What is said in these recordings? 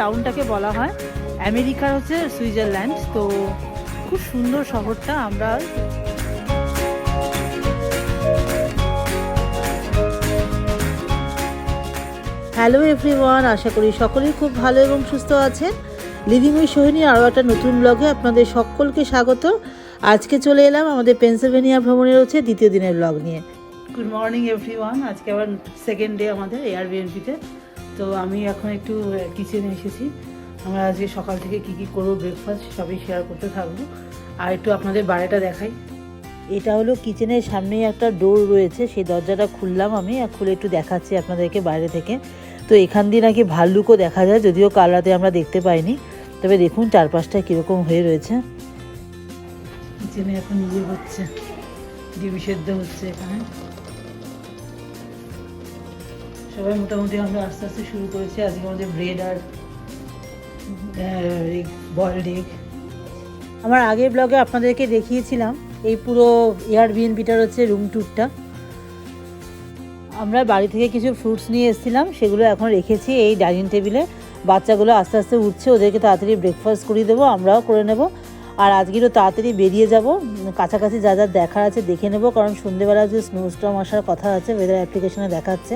টাউনটাকে বলা হয়। আমেরিকার হচ্ছে সুইজারল্যান্ড তো খুব সুন্দর শহরটা আমরা হ্যালো এভরিওয়ান আশা করি সকলেই খুব ভালো এবং সুস্থ আছেন। লিভিং উই সোহিনী আরও একটা নতুন ব্লগে আপনাদের সকলকে স্বাগত। আজকে চলে এলাম আমাদের পেনসিলভেনিয়া ভ্রমণের হচ্ছে দ্বিতীয় দিনের ব্লগ নিয়ে। গুড মর্নিং এভরিওয়ান আজকে আবার সেকেন্ড ডে আমাদের এয়ারবিএনপিতে তো আমি এখন একটু কিচেনে এসেছি। আমরা আজকে সকাল থেকে কী কী করব ব্রেকফাস্ট সবই শেয়ার করতে থাকব। আর একটু আপনাদের বাড়িটা দেখাই। এটা হলো কিচেনের সামনেই একটা ডোর রয়েছে, সেই দরজাটা খুললাম আমি, আর খুলে একটু দেখাচ্ছি আপনাদেরকে বাইরে থেকে। তো এখান দিয়ে নাকি ভাল্লুকও দেখা যায়, যদিও কাল রাতে আমরা দেখতে পাইনি। তবে দেখুন চারপাশটা কীরকম হয়ে রয়েছে। কিচেনে এখন ইয়ে হচ্ছে, ডিম সেদ্ধ হচ্ছে এখানে। সবাই মোটামুটি আমরা আস্তে আস্তে শুরু করেছি। আজকে আমাদের ব্রেড আর বয়েলড এগ আমার আগের ব্লগে আপনাদেরকে দেখিয়েছিলাম, এই পুরো এয়ারবিএনপিটার হচ্ছে রুম ট্যুরটা আমরা বাড়ি থেকে কিছু ফ্রুটস নিয়ে এসেছিলাম, সেগুলো এখন রেখেছি এই ডাইনিং টেবিলে বাচ্চাগুলো আস্তে আস্তে উঠছে, ওদেরকে তাড়াতাড়ি ব্রেকফাস্ট করিয়ে দেবো, আমরাও করে নেব। আর আজকেরও তাড়াতাড়ি বেরিয়ে যাব, কাছাকাছি যা যা দেখার আছে দেখে নেব, কারণ সন্ধেবেলা যে স্নোস্টর্ম আসার কথা আছে ওয়েদার অ্যাপ্লিকেশনে দেখাচ্ছে।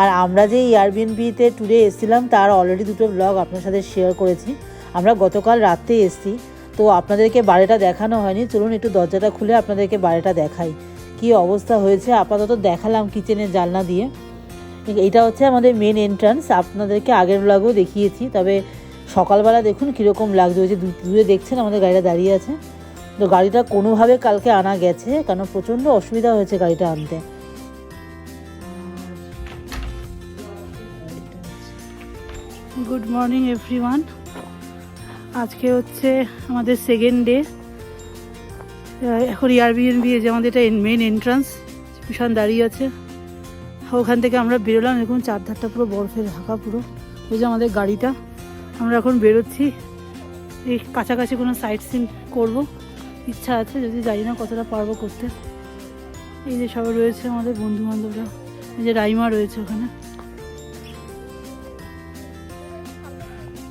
আর আমরা যে এয়ারবিএনপিতে ট্যুরে এসেছিলাম, তার অলরেডি দুটো ব্লগ আপনার সাথে শেয়ার করেছি। আমরা গতকাল রাত্রে এসেছি, তো আপনাদেরকে বাড়িটা দেখানো হয়নি। চলুন একটু দরজাটা খুলে আপনাদেরকে বাড়িটা দেখাই। কি অবস্থা হয়েছে? আপাতত দেখালাম কিচেনের জানলা দিয়ে। এইটা হচ্ছে আমাদের মেন এন্ট্রান্স আপনাদেরকে আগের ব্লগেও দেখিয়েছি, তবে সকালবেলা দেখুন কীরকম লাগছে। ওই যে দূরে দেখছেন আমাদের গাড়িটা দাঁড়িয়ে আছে। তো গাড়িটা কোনোভাবে কালকে আনা গেছে কারণ প্রচণ্ড অসুবিধা হয়েছে গাড়িটা আনতে। Good morning, everyone. আজকে হচ্ছে আমাদের সেকেন্ড ডে এখন এয়ারবিএনবি যে আমাদের এটা মেন এন্ট্রান্স ভীষণ দাঁড়িয়ে আছে। ওখান থেকে আমরা বেরোলাম, এখন চারধারটা পুরো বরফে ঢাকা পুরো। ওই যে আমাদের গাড়িটা। আমরা এখন বেরোচ্ছি। এই কাছাকাছি কোনো সাইট সিন করব। ইচ্ছা আছে, যদি জানি না কতটা পারব করতে। এই যে সবাই রয়েছে আমাদের বন্ধু বান্ধবরা এই যে রাইমা রয়েছে ওখানে।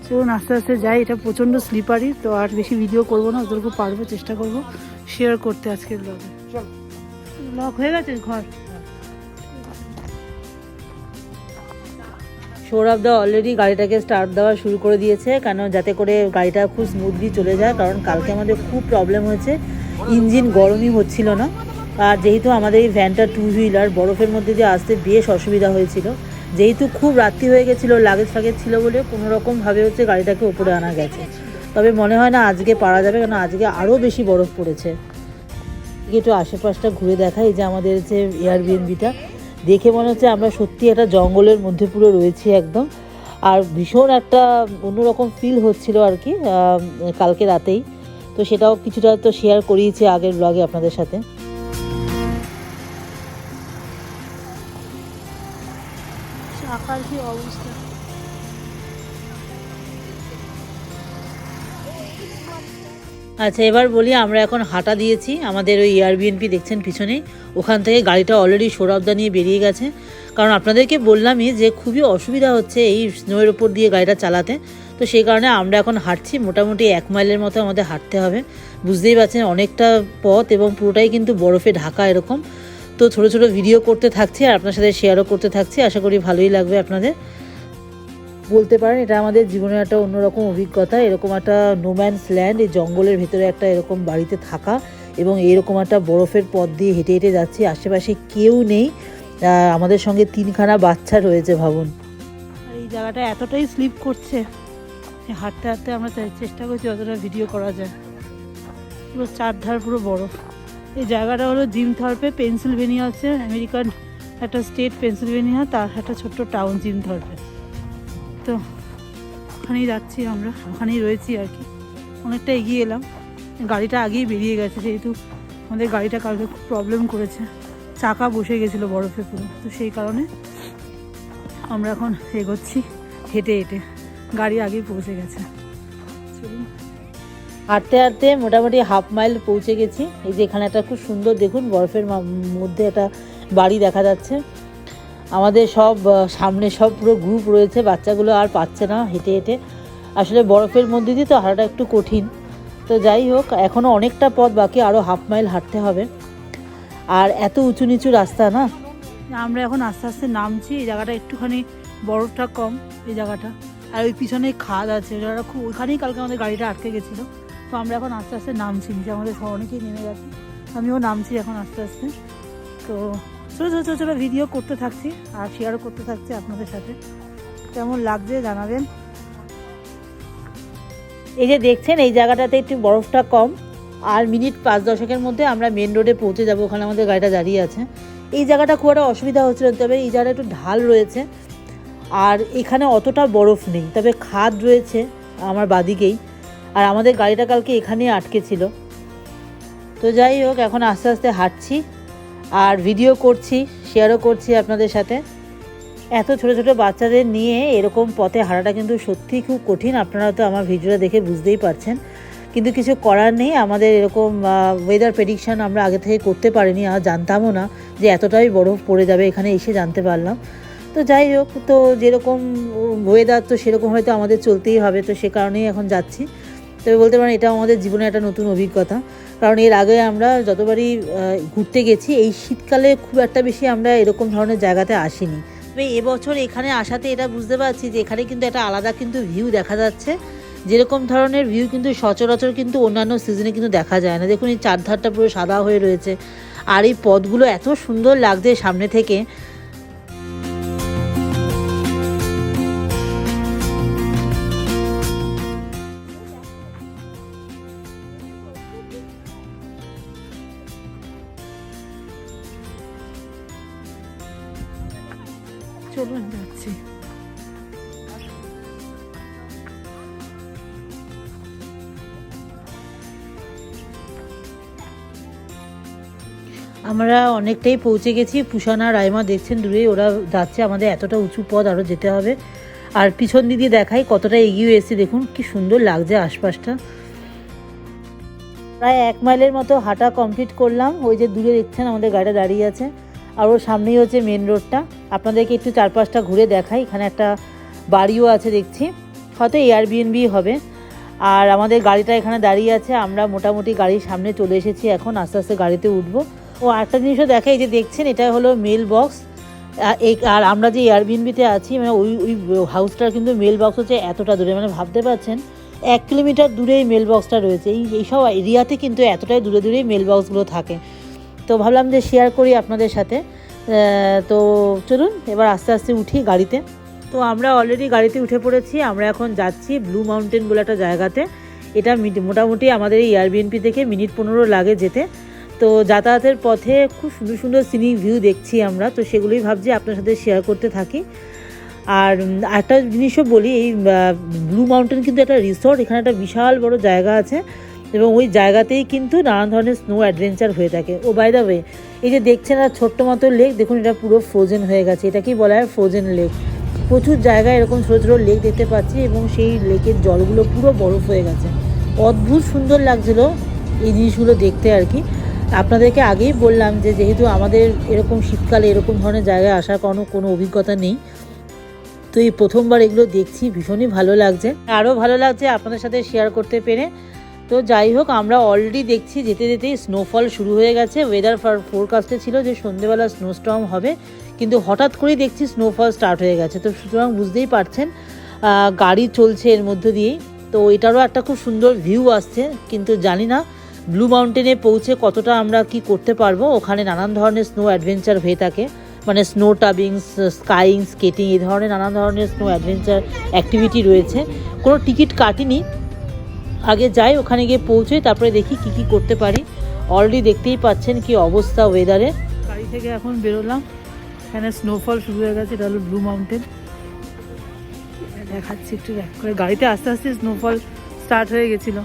চলুন আস্তে আস্তে যাই। এটা প্রচণ্ড স্লিপারি তো আর বেশি ভিডিও করব না যতটুকু পারব চেষ্টা করব শেয়ার করতে আজকের ব্লগে ব্লগ হয়ে গেছে ঘর? সৌরভ দা অলরেডি গাড়িটাকে স্টার্ট দেওয়া শুরু করে দিয়েছে কেন যাতে করে গাড়িটা খুব স্মুথলি চলে যায় কারণ কালকে আমাদের খুব প্রবলেম হয়েছে। ইঞ্জিন গরমই হচ্ছিল না। আর যেহেতু আমাদের এই ভ্যানটা টু হুইলার বরফের মধ্যে দিয়ে আসতে বেশ অসুবিধা হয়েছিল যেহেতু খুব রাত্রি হয়ে গেছিল লাগেজ ফাগেজ ছিল বলে কোনো রকমভাবে হচ্ছে গাড়িটাকে ওপরে আনা গেছে। তবে মনে হয় না আজকে পারা যাবে কারণ আজকে আরও বেশি বরফ পড়েছে। একটু আশেপাশটা ঘুরে দেখাই যে আমাদের যে এয়ারবিএনবিটা দেখে মনে হচ্ছে আমরা সত্যি একটা জঙ্গলের মধ্যে পুরো রয়েছি একদম। আর ভীষণ একটা অন্যরকম ফিল হচ্ছিল আর কি কালকে রাতেই। তো সেটাও কিছুটা তো শেয়ার করিয়েছি আগের ব্লগে আপনাদের সাথে। চাকার কি অবস্থা? আচ্ছা এবার বলি, আমরা এখন হাঁটা দিয়েছি। আমাদের ওই এয়ারবিএনপি দেখছেন পিছনে ওখান থেকে গাড়িটা অলরেডি সৌরভদা নিয়ে বেরিয়ে গেছে। কারণ আপনাদেরকে বললামই যে, খুবই অসুবিধা হচ্ছে এই স্নোয়ের ওপর দিয়ে গাড়িটা চালাতে। তো সেই কারণে আমরা এখন হাঁটছি। মোটামুটি এক মাইলের মতো আমাদের হাঁটতে হবে। বুঝতেই পারছেন, অনেকটা পথ এবং পুরোটাই কিন্তু বরফে ঢাকা এরকম। তো ছোটো ছোটো ভিডিও করতে থাকছি আর আপনার সাথে শেয়ারও করতে থাকছি। আশা করি ভালোই লাগবে আপনাদের। বলতে পারেন, এটা আমাদের জীবনের একটা অন্যরকম অভিজ্ঞতা। এরকম একটা নোম্যান্স ল্যান্ড এই জঙ্গলের ভেতরে একটা এরকম বাড়িতে থাকা এবং এরকম একটা বরফের পথ দিয়ে হেঁটে হেঁটে যাচ্ছি। আশেপাশে কেউ নেই। আমাদের সঙ্গে তিনখানা বাচ্চা রয়েছে, ভাবুন। এই জায়গাটা এতটাই স্লিপ করছে। হাঁটতে হাঁটতে আমরা চেষ্টা করছি যতটা ভিডিও করা যায়। পুরো চারধার পুরো বরফ। এই জায়গাটা হলো জিম থর্পে, পেনসিলভেনিয়া হচ্ছে আমেরিকান একটা স্টেট পেনসিলভেনিয়া, তার একটা ছোট্ট টাউন জিম থর্পে। তো ওখানেই যাচ্ছি আমরা, ওখানেই রয়েছি আর কি। অনেকটা এগিয়ে এলাম। গাড়িটা আগেই বেরিয়ে গেছে, যেহেতু আমাদের গাড়িটা কালকে খুব প্রবলেম করেছে। চাকা বসে গেছিল বরফে পুরো, তো সেই কারণে আমরা এখন এগোচ্ছি হেঁটে হেঁটে। গাড়ি আগেই পৌঁছে গেছে। চলুন। হাঁটতে হাঁটতে মোটামুটি হাফ মাইল পৌঁছে গেছি। এই যে এখানে একটা খুব সুন্দর দেখুন, বরফের মধ্যে একটা বাড়ি দেখা যাচ্ছে। আমাদের সব সামনে সব পুরো গ্রুপ রয়েছে, বাচ্চাগুলো আর পাচ্ছে না হেঁটে হেঁটে। আসলে বরফের মধ্যে দিয়ে তো হাঁটাটা একটু কঠিন। তো যাই হোক এখনও অনেকটা পথ বাকি আরও হাফ মাইল হাঁটতে হবে। আর এত উঁচু নিচু রাস্তা না? আমরা এখন আস্তে আস্তে নামছি, এই জায়গাটা একটুখানি বরফটা কম, এই জায়গাটা। আর ওই পিছনে খাদ আছে ওই জায়গাটা খুব ওইখানেই কালকে আমাদের গাড়িটা আটকে গেছিল। তো আমরা এখন আস্তে আস্তে নামছি নিচে, আমাদের অনেকেই নেমে গেছে। আমিও নামছি এখন আস্তে আস্তে। তো ছোটো ছোটো ছোটো ছোটো ভিডিও করতে থাকছি আর শেয়ারও করতে থাকছি আপনাদের সাথে। কেমন লাগছে জানাবেন। এই যে দেখছেন, এই জায়গাটাতে একটু বরফটা কম। আর মিনিট পাঁচ দশকের মধ্যে আমরা মেন রোডে পৌঁছে যাব, ওখানে আমাদের গাড়িটা দাঁড়িয়ে আছে। এই জায়গাটা খুব একটা অসুবিধা হচ্ছিল তবে এই জায়গাটা একটু ঢাল রয়েছে। আর এখানে অতটা বরফ নেই, তবে খাদ রয়েছে আমার বাদিকেই। আর আমাদের গাড়িটা কালকে এখানেই আটকে ছিল। তো যাই হোক, এখন আস্তে আস্তে হাঁটছি আর ভিডিও করছি শেয়ারও করছি আপনাদের সাথে। এত ছোট ছোট বাচ্চাদের নিয়ে এরকম পথে হাঁটাটা কিন্তু সত্যিই খুব কঠিন। আপনারা তো আমার ভিডিওটা দেখে বুঝতেই পারছেন। কিন্তু কিছু করার নেই, আমাদের এরকম ওয়েদার প্রেডিকশান আমরা আগে থেকে করতে পারিনি, আর জানতামও না যে এতটাই বরফ পড়ে যাবে, এখানে এসে জানতে পারলাম। তো যাই হোক, তো যেরকম ওয়েদার তো সেরকম হয়তো আমাদের চলতেই হবে, তো সে কারণেই এখন যাচ্ছি। তবে বলতে পারেন এটা আমাদের জীবনে একটা নতুন অভিজ্ঞতা। কারণ এর আগে আমরা যতবারই ঘুরতে গেছি, এই শীতকালে খুব একটা বেশি আমরা এরকম ধরনের জায়গাতে আসিনি। তবে এবছর এখানে আসাতে এটা বুঝতে পারছি যে এখানে কিন্তু একটা আলাদা কিন্তু ভিউ দেখা যাচ্ছে। যেরকম ধরনের ভিউ কিন্তু সচরাচর কিন্তু অন্যান্য সিজনে কিন্তু দেখা যায় না। দেখুন এই চারধারটা পুরো সাদা হয়ে রয়েছে। আর এই পথগুলো এত সুন্দর লাগছে সামনে থেকে। চলুন যাচ্ছি। আমরা অনেকটাই পৌঁছে গেছি। পুষানা রাইমা দেখছেন দূরে, ওরা যাচ্ছে আমাদের এতটা উঁচু পথ আরও যেতে হবে। আর পিছন দিকে দেখাই কতটা এগিয়ে এসেছে, দেখুন কি সুন্দর লাগছে আশপাশটা। প্রায় এক মাইলের মতো হাঁটা কমপ্লিট করলাম। ওই যে দূরে দেখছেন আমাদের গাড়িটা দাঁড়িয়ে আছে। আর ওর সামনেই হচ্ছে মেন রোডটা আপনাদেরকে একটু চারপাশটা ঘুরে দেখাই। এখানে একটা বাড়িও আছে দেখছি। হয়তো এয়ারবিএনবি হবে। আর আমাদের গাড়িটা এখানে দাঁড়িয়ে আছে। আমরা মোটামুটি গাড়ির সামনে চলে এসেছি এখন। আস্তে আস্তে গাড়িতে উঠবো। ও আরেকটা জিনিসও দেখা এই যে দেখছেন, এটা হলো মেল বক্স আর আমরা যে এয়ারবিএনবিতে আছি মানে ওই ওই হাউসটার কিন্তু মেল বক্স হচ্ছে এতটা দূরে। মানে ভাবতে পারছেন, এক কিলোমিটার দূরে এই মেল বক্সটা রয়েছে। এই এইসব এরিয়াতে কিন্তু এতটাই দূরে দূরেই মেল বক্সগুলো থাকে। তো ভাবলাম যে শেয়ার করি আপনাদের সাথে। তো চলুন, এবার আস্তে আস্তে উঠি গাড়িতে। তো আমরা অলরেডি গাড়িতে উঠে পড়েছি, আমরা এখন যাচ্ছি ব্লু মাউন্টেন বলে একটা জায়গাতে। এটা মিট- মোটামুটি আমাদের এই এয়ারবিএনপি থেকে মিনিট পনেরো লাগে যেতে। তো যাতায়াতের পথে খুব সুন্দর সুন্দর সিনিক ভিউ দেখছি আমরা, তো সেগুলোই ভাবছি আপনার সাথে শেয়ার করতে থাকি। আর একটা জিনিসও বলি, এই ব্লু মাউন্টেন কিন্তু একটা রিসর্ট এখানে একটা বিশাল বড় জায়গা আছে। এবং ওই জায়গাতেই কিন্তু নানান ধরনের স্নো অ্যাডভেঞ্চার হয়ে থাকে। ও বাই দ্য ওয়ে এই যে দেখছেন আর ছোট্ট মতো লেক দেখুন এটা পুরো ফ্রোজেন হয়ে গেছে। এটাকেই বলা হয়? ফ্রোজেন লেক প্রচুর জায়গায় এরকম ছোটো ছোটো লেক দেখতে পাচ্ছি এবং সেই লেকের জলগুলো পুরো বরফ হয়ে গেছে। অদ্ভুত সুন্দর লাগছিল এই জিনিসগুলো দেখতে আর কি। আপনাদেরকে আগেই বললাম যে যেহেতু আমাদের এরকম শীতকালে এরকম ধরনের জায়গায় আসার কোনো কোনো অভিজ্ঞতা নেই, তো এই প্রথমবার এগুলো দেখছি, ভীষণই ভালো লাগছে। আরও ভালো লাগছে আপনাদের সাথে শেয়ার করতে পেরে। তো যাই হোক, আমরা অলরেডি দেখছি যেতে যেতেই স্নোফল শুরু হয়ে গেছে। ওয়েদার ফর ফোরকাস্টে ছিল যে সন্ধেবেলা স্নোস্টর্ম হবে, কিন্তু হঠাৎ করেই দেখছি স্নোফল স্টার্ট হয়ে গেছে। তো সুতরাং বুঝতেই পারছেন গাড়ি চলছে এর মধ্য দিয়েই। তো এটারও একটা খুব সুন্দর ভিউ আসছে, কিন্তু জানি না ব্লু মাউন্টেনে পৌঁছে কতটা আমরা কি করতে পারব। ওখানে নানান ধরনের স্নো অ্যাডভেঞ্চার হয়ে থাকে। মানে স্নো টাবিং স্কাইং স্কেটিং এই ধরনের নানান ধরনের স্নো অ্যাডভেঞ্চার অ্যাক্টিভিটি রয়েছে। কোনো টিকিট কাটিনি আগে যাই ওখানে গিয়ে পৌঁছোই তারপরে দেখি কি কি করতে পারি। অলরেডি দেখতেই পাচ্ছেন কি অবস্থা ওয়েদারে গাড়ি থেকে এখন বেরোলাম। এখানে স্নোফল শুরু হয়ে গেছে এটা হলো ব্লু মাউন্টেন দেখাচ্ছি একটু ব্যাক করে। গাড়িতে আস্তে আস্তে স্নোফল স্টার্ট হয়ে গেছিল।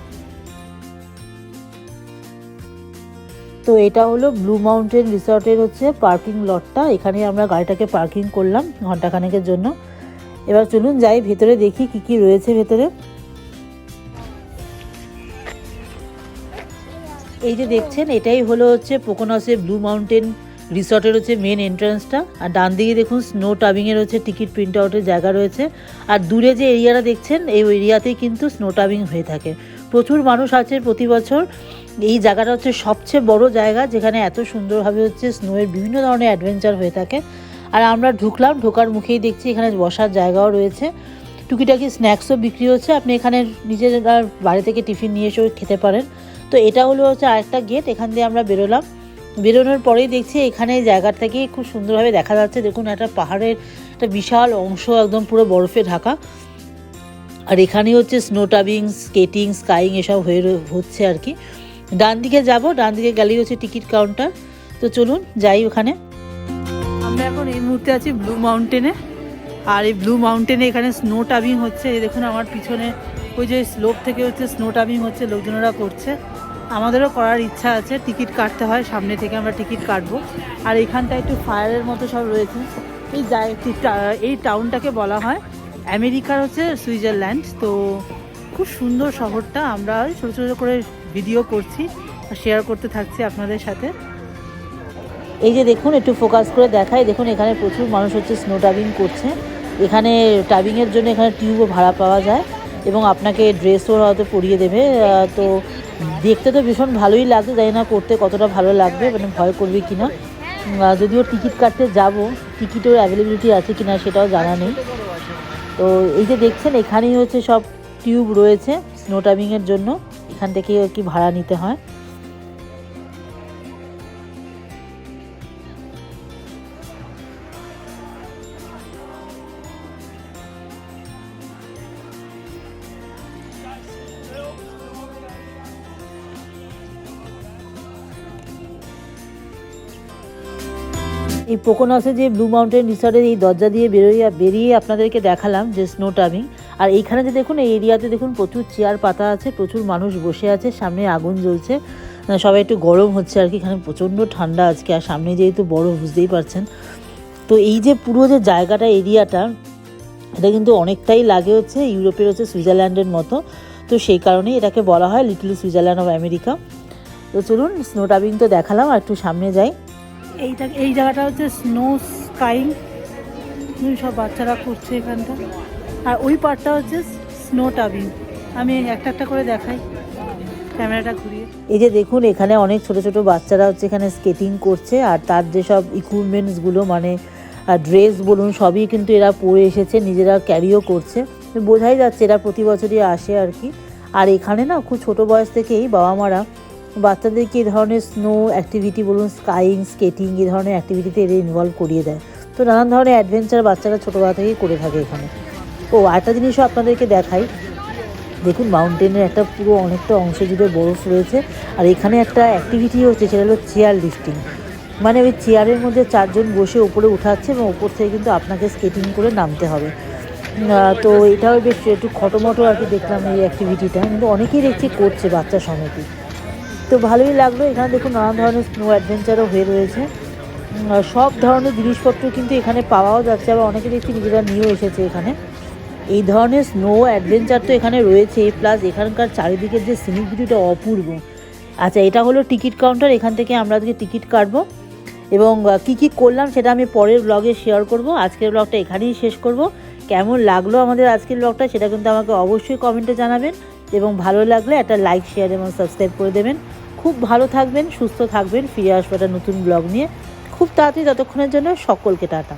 তো এটা হলো ব্লু মাউন্টেন রিসর্টের হচ্ছে পার্কিং লটটা এখানে আমরা গাড়িটাকে পার্কিং করলাম ঘন্টাখানেকের জন্য। এবার চলুন যাই ভেতরে দেখি কি কি রয়েছে ভেতরে। এই যে দেখছেন, এটাই হলো হচ্ছে পোকোনসের ব্লু মাউন্টেন রিসর্টের হচ্ছে মেন এন্ট্রান্সটা আর ডান দিকে দেখুন স্নো টাবিংয়ের হচ্ছে টিকিট প্রিন্ট আউটের জায়গা রয়েছে। আর দূরে যে এরিয়াটা দেখছেন, এই এরিয়াতেই কিন্তু স্নো টাবিং হয়ে থাকে। প্রচুর মানুষ আছে প্রতি বছর। এই জায়গাটা হচ্ছে সবচেয়ে বড় জায়গা, যেখানে এত সুন্দরভাবে হচ্ছে স্নোয়ের বিভিন্ন ধরনের অ্যাডভেঞ্চার হয়ে থাকে। আর আমরা ঢুকলাম, ঢোকার মুখেই দেখছি এখানে বসার জায়গাও রয়েছে। টুকিটাকি স্ন্যাক্সও বিক্রি হচ্ছে। আপনি এখানে নিজের বাড়ি থেকে টিফিন নিয়ে এসেও খেতে পারেন। তো এটা হলো হচ্ছে আরেকটা গেট এখান দিয়ে আমরা বেরোলাম। বেরোনোর পরেই দেখছি এখানে জায়গাটাকে খুব সুন্দরভাবে দেখা যাচ্ছে। দেখুন, একটা পাহাড়ের একটা বিশাল অংশ, একদম পুরো বরফে ঢাকা। আর এখানেই হচ্ছে স্নো টাবিং স্কেটিং স্কাইং এসব হয়ে হচ্ছে আর কি। ডান দিকে যাব, ডান দিকে গেলেই হচ্ছে টিকিট কাউন্টার তো চলুন, যাই ওখানে। আমরা এখন এই মুহূর্তে আছি ব্লু মাউন্টেনে আর এই ব্লু মাউন্টেনে এখানে স্নো টাবিং হচ্ছে। দেখুন, আমার পিছনে ওই যে স্লোপ থেকে হচ্ছে স্নো টাবিং হচ্ছে, লোকজনেরা করছে। আমাদেরও করার ইচ্ছা আছে, টিকিট কাটতে হয়, সামনে থেকে আমরা টিকিট কাটবো। আর এখানটা একটু ফায়ারের মতো সব রয়েছে। এই এই টাউনটাকে বলা হয়। আমেরিকার হচ্ছে সুইজারল্যান্ড, তো খুব সুন্দর শহরটা। আমরা ছোটো ছোটো করে ভিডিও করছি, শেয়ার করতে থাকছি আপনাদের সাথে। এই যে দেখুন, একটু ফোকাস করে দেখায় দেখুন, এখানে প্রচুর মানুষ হচ্ছে স্নো টাবিং করছে। এখানে টাবিংয়ের জন্য এখানে টিউবও ভাড়া পাওয়া যায় এবং আপনাকে ড্রেসও হয়তো পরিয়ে দেবে। তো দেখতে তো ভীষণ ভালোই লাগছে, জানি না করতে কতটা ভালো লাগবে মানে ভয় করবে কি না যদিও টিকিট কাটতে যাব, টিকিটের অ্যাভেলেবিলিটি আছে কি না সেটাও জানা নেই। তো এই যে দেখছেন, এখানেই হচ্ছে সব টিউব রয়েছে স্নো টাইমিংয়ের জন্য। এখান থেকে আর কি ভাড়া নিতে হয়। এই পোকোনাসে যে ব্লু মাউন্টেন রিসর্টের এই দরজা দিয়ে বেরোয় বেরিয়ে আপনাদেরকে দেখালাম যে স্নো টাবিং আর এইখানে যে দেখুন, এই এরিয়াতে দেখুন প্রচুর চেয়ার পাতা আছে, প্রচুর মানুষ বসে আছে, সামনে আগুন জ্বলছে। সবাই একটু গরম হচ্ছে আর কি, এখানে প্রচণ্ড ঠান্ডা আজকে, আর সামনে যেহেতু বড় বুঝতেই পারছেন। তো এই যে পুরো যে জায়গাটা, এরিয়াটা, এটা কিন্তু অনেকটাই লাগে হচ্ছে, ইউরোপের হচ্ছে সুইজারল্যান্ডের মতো। তো সেই কারণেই এটাকে বলা হয় লিটল সুইজারল্যান্ড অফ আমেরিকা। তো চলুন স্নো টাবিং তো দেখালাম, আর একটু সামনে যাই। এইটা এই জায়গাটা হচ্ছে স্নো স্কাইং সব বাচ্চারা করছে এখানটা। আর ওই পার্টটা হচ্ছে স্নো টাবিং আমি একটা একটা করে দেখাই। ক্যামেরাটা ঘুরিয়ে। এই যে দেখুন, এখানে অনেক ছোট ছোট বাচ্চারা হচ্ছে এখানে স্কেটিং করছে, আর তার যেসব ইকুইপমেন্টসগুলো মানে ড্রেস বলুন, সবই কিন্তু এরা পরে এসেছে, নিজেরা ক্যারিও করছে। বোঝাই যাচ্ছে এরা প্রতি বছরই আসে আর কি। আর এখানে না, খুব ছোট বয়স থেকেই বাবা মারা বাচ্চাদেরকে এই ধরনের স্নো অ্যাক্টিভিটি বলুন স্কাইং স্কেটিং এই ধরনের অ্যাক্টিভিটিতে এদের ইনভলভ করিয়ে দেয়? তো নানান ধরনের অ্যাডভেঞ্চার বাচ্চারা ছোটোবেলা থেকেই করে থাকে এখানে। ও, আরেকটা জিনিসও আপনাদেরকে দেখাই। দেখুন মাউন্টেনের একটা পুরো অনেকটা অংশ জুড়ে বরফ রয়েছে। আর এখানে একটা অ্যাক্টিভিটি হচ্ছে, সেটা হলো চেয়ার লিফটিং মানে ওই চেয়ারের মধ্যে চারজন বসে উপরে উঠাচ্ছে এবং উপর থেকে কিন্তু আপনাকে স্কেটিং করে নামতে হবে। তো এটাও বেশ একটু খটোমটো আর কি দেখলাম এই অ্যাক্টিভিটিটা কিন্তু অনেকেই দেখছি করছে বাচ্চা সমেতই তো ভালোই লাগল। এখানে দেখুন নানান ধরনের স্নো অ্যাডভেঞ্চারও হয়ে রয়েছে। সব ধরনের জিনিসপত্র কিন্তু এখানে পাওয়াও যাচ্ছে, আবার অনেকে দেখছি নিজেরা নিয়েও এসেছে এখানে। এই ধরনের স্নো অ্যাডভেঞ্চার তো এখানে রয়েছে প্লাস এখানকার চারিদিকের যে সিনিক ভিউটা অপূর্ব। আচ্ছা এটা হলো টিকিট কাউন্টার এখান থেকে আমরা আজকে টিকিট কাটবো। এবং কি কি করলাম সেটা আমি পরের ব্লগে শেয়ার করব। আজকের ব্লগটা এখানেই শেষ করব। কেমন লাগল আমাদের আজকের ব্লগটা সেটা কিন্তু আমাকে অবশ্যই কমেন্টে জানাবেন। এবং ভালো লাগলে একটা লাইক শেয়ার এবং সাবস্ক্রাইব করে দেবেন। খুব ভালো থাকবেন, সুস্থ থাকবেন, ফিরে আসব একটা নতুন ব্লগ নিয়ে। খুব তাড়াতাড়ি ততক্ষণের জন্য সকলকে টাটা।